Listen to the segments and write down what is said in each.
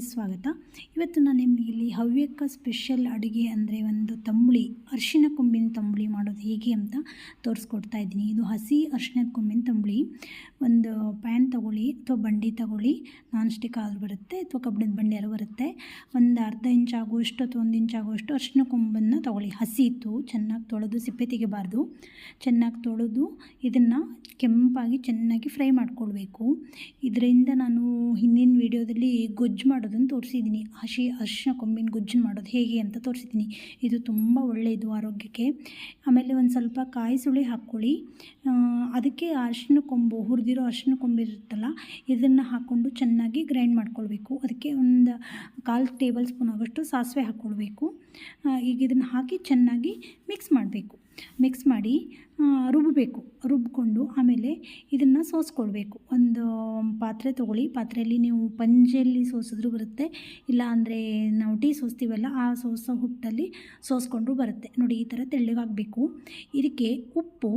ಸ್ವಾಗತ. ಇವತ್ತು ನಾನು ನಿಮಗೆ ಇಲ್ಲಿ ಹವ್ಯಕ ಸ್ಪೆಷಲ್ ಅಡುಗೆ ಅಂದರೆ ಒಂದು ತಂಬುಳಿ ಅರಿಶಿನ ಕೊಂಬಿನ ತಂಬುಳಿ ಮಾಡೋದು ಹೇಗೆ ಅಂತ ತೋರಿಸ್ಕೊಡ್ತಾ ಇದ್ದೀನಿ. ಇದು ಹಸಿ ಅರಿಶಿನದ ಕೊಂಬಿನ ತಂಬುಳಿ. ಒಂದು ಪ್ಯಾನ್ ತಗೊಳ್ಳಿ ಅಥವಾ ಬಂಡಿ ತಗೊಳ್ಳಿ. ನಾನ್ ಸ್ಟಿಕ್ ಆದರೂ ಬರುತ್ತೆ ಅಥವಾ ಕಬ್ಬಿಣದ ಬಂಡಿ ಆದರೂ ಬರುತ್ತೆ. ಒಂದು ಅರ್ಧ ಇಂಚ್ ಆಗುವಷ್ಟು ಅಥವಾ ಒಂದು ಇಂಚ್ ಆಗುವಷ್ಟು ಅರಿಶಿನ ಕೊಂಬನ್ನು ತಗೊಳ್ಳಿ. ಹಸಿ ಇತ್ತು, ಚೆನ್ನಾಗಿ ತೊಳೆದು ಸಿಪ್ಪೆ ತೆಗಿಬಾರ್ದು. ಚೆನ್ನಾಗಿ ತೊಳೆದು ಇದನ್ನು ಕೆಂಪಾಗಿ ಚೆನ್ನಾಗಿ ಫ್ರೈ ಮಾಡ್ಕೊಳ್ಬೇಕು. ಇದರಿಂದ ನಾನು ಹಿಂದಿನ ವೀಡಿಯೋದಲ್ಲಿ ಗೊಜ್ಜು ಮಾಡೋದನ್ನು ತೋರಿಸಿದ್ದೀನಿ. ಹಸಿ ಅರಿಶಿನ ಕೊಂಬಿನ ಗೊಜ್ಜು ಮಾಡೋದು ಹೇಗೆ ಅಂತ ತೋರಿಸಿದ್ದೀನಿ. ಇದು ತುಂಬ ಒಳ್ಳೆಯದು ಆರೋಗ್ಯಕ್ಕೆ. ಆಮೇಲೆ ಒಂದು ಸ್ವಲ್ಪ ಕಾಯಿ ಸುಳಿ ಹಾಕ್ಕೊಳ್ಳಿ. ಅದಕ್ಕೆ ಅರಿಶಿನ ಕೊಂಬು, ಹುರಿದಿರೋ ಅರಿಶಿನ ಕೊಂಬು ಇರುತ್ತಲ್ಲ, ಇದನ್ನು ಹಾಕ್ಕೊಂಡು ಚೆನ್ನಾಗಿ ಗ್ರೈಂಡ್ ಮಾಡ್ಕೊಳ್ಬೇಕು. ಅದಕ್ಕೆ ಒಂದು ಕಾಲು ಟೇಬಲ್ ಸ್ಪೂನ್ ಆಗೋಷ್ಟು ಸಾಸಿವೆ ಹಾಕ್ಕೊಳ್ಬೇಕು. ಈಗ ಇದನ್ನು ಹಾಕಿ ಚೆನ್ನಾಗಿ ಮಿಕ್ಸ್ ಮಾಡಬೇಕು. ಮಿಕ್ಸ್ ಮಾಡಿ ರುಬ್ಬಬೇಕು ರುಬ್ಬಿಕೊಂಡು ಆಮೇಲೆ ಇದನ್ನು ಸೋಸ್ಕೊಳ್ಬೇಕು. ಒಂದು ಪಾತ್ರೆ ತೊಗೊಳ್ಳಿ. ಪಾತ್ರೆಯಲ್ಲಿ ನೀವು ಪಂಜೆಯಲ್ಲಿ ಸೋಸಿದ್ರೂ ಬರುತ್ತೆ. ಇಲ್ಲ ಅಂದರೆ ನಾವು ಟೀ ಸೋಸ್ತೀವಲ್ಲ, ಆ ಸೋಸೋ ಹುಟ್ಟಲ್ಲಿ ಸೋಸ್ಕೊಂಡ್ರೂ ಬರುತ್ತೆ. ನೋಡಿ, ಈ ಥರ ತೆಳ್ಳಗಾಗಬೇಕು ಇದಕ್ಕೆ ಉಪ್ಪು,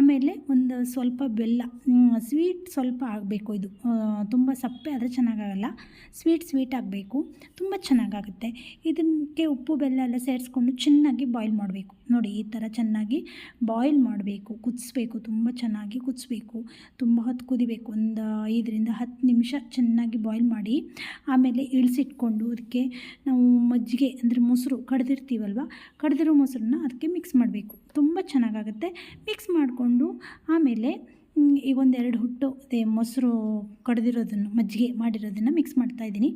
ಆಮೇಲೆ ಒಂದು ಸ್ವಲ್ಪ ಬೆಲ್ಲ ಸ್ವೀಟ್ ಸ್ವಲ್ಪ ಆಗಬೇಕು ಇದು. ತುಂಬ ಸಪ್ಪೆ ಆದರೆ ಚೆನ್ನಾಗಾಗಲ್ಲ. ಸ್ವೀಟ್ ಸ್ವೀಟ್ ಆಗಬೇಕು ತುಂಬ ಚೆನ್ನಾಗಾಗುತ್ತೆ. ಇದಕ್ಕೆ ಉಪ್ಪು, ಬೆಲ್ಲ ಎಲ್ಲ ಸೇರಿಸ್ಕೊಂಡು ಚೆನ್ನಾಗಿ ಬಾಯ್ಲ್ ಮಾಡಬೇಕು. ನೋಡಿ, ಈ ಥರ ಚೆನ್ನಾಗಿ ಬಾಯ್ಲ್ ಮಾಡಬೇಕು, ಕುದಿಸ್ಬೇಕು, ತುಂಬ ಚೆನ್ನಾಗಿ ಕುದಿಸ್ಬೇಕು. ತುಂಬ ಹೊತ್ತು ಕುದಿಬೇಕು, ಒಂದು ಐದರಿಂದ ಹತ್ತು ನಿಮಿಷ ಚೆನ್ನಾಗಿ ಬಾಯ್ಲ್ ಮಾಡಿ, ಆಮೇಲೆ ಇಳಿಸಿಟ್ಕೊಂಡು ಅದಕ್ಕೆ ನಾವು ಮಜ್ಜಿಗೆ ಅಂದರೆ ಮೊಸರು ಕಡ್ದಿರ್ತೀವಲ್ವ, ಕಡ್ದಿರೋ ಮೊಸರನ್ನ ಅದಕ್ಕೆ ಮಿಕ್ಸ್ ಮಾಡಬೇಕು. ತುಂಬ ಚೆನ್ನಾಗಾಗುತ್ತೆ. ಮಿಕ್ಸ್ ಮಾಡಿಕೊಂಡು ಆಮೇಲೆ ಈಗ ಒಂದೆರಡು ಹುಟ್ಟು, ಅದೇ ಮೊಸರು ಕಡ್ದಿರೋದನ್ನು, ಮಜ್ಜಿಗೆ ಮಾಡಿರೋದನ್ನು ಮಿಕ್ಸ್ ಮಾಡ್ತಾಯಿದ್ದೀನಿ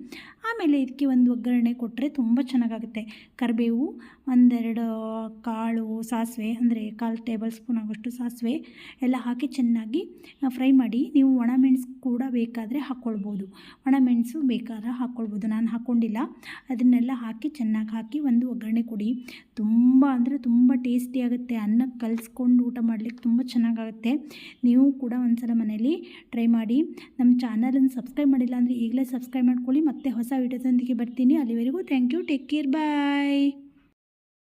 ಆಮೇಲೆ ಇದಕ್ಕೆ ಒಂದು ಒಗ್ಗರಣೆ ಕೊಟ್ಟರೆ ತುಂಬ ಚೆನ್ನಾಗಾಗುತ್ತೆ. ಕರಿಬೇವು, ಒಂದೆರಡು ಕಾಳು ಸಾಸಿವೆ, ಅಂದರೆ ಕಾಲು ಟೇಬಲ್ ಸ್ಪೂನ್ ಆಗೋಷ್ಟು ಸಾಸಿವೆ, ಎಲ್ಲ ಹಾಕಿ ಚೆನ್ನಾಗಿ ಫ್ರೈ ಮಾಡಿ, ನೀವು ಒಣಮೆಣಸು ಕೂಡ ಬೇಕಾದರೆ ಹಾಕ್ಕೊಳ್ಬೋದು ಒಣಮೆಣಸು ಬೇಕಾದ್ರೆ ಹಾಕ್ಕೊಳ್ಬೋದು ನಾನು ಹಾಕ್ಕೊಂಡಿಲ್ಲ ಅದನ್ನೆಲ್ಲ ಹಾಕಿ ಚೆನ್ನಾಗಿ ಹಾಕಿ ಒಂದು ಒಗ್ಗರಣೆ ಕೊಡಿ. ತುಂಬ ಅಂದರೆ ತುಂಬ ಟೇಸ್ಟಿ ಆಗುತ್ತೆ. ಅನ್ನಕ್ಕೆ ಕಲಿಸ್ಕೊಂಡು ಊಟ ಮಾಡಲಿಕ್ಕೆ ತುಂಬ ಚೆನ್ನಾಗಾಗುತ್ತೆ. ನೀವು ಕೂಡ ಒಂದ್ಸಲ ಮನೇಲಿ ಟ್ರೈ ಮಾಡಿ. ನಮ್ಮ ಚಾನಲನ್ನು ಸಬ್ಸ್ಕ್ರೈಬ್ ಮಾಡಿಲ್ಲ ಅಂದರೆ ಈಗಲೇ ಸಬ್ಸ್ಕ್ರೈಬ್ ಮಾಡ್ಕೊಳ್ಳಿ. ಮತ್ತೆ ಹೊಸ ವೀಡಿಯೋದೊಂದಿಗೆ ಬರ್ತೀನಿ. ಅಲ್ಲಿವರೆಗೂ thank you take care bye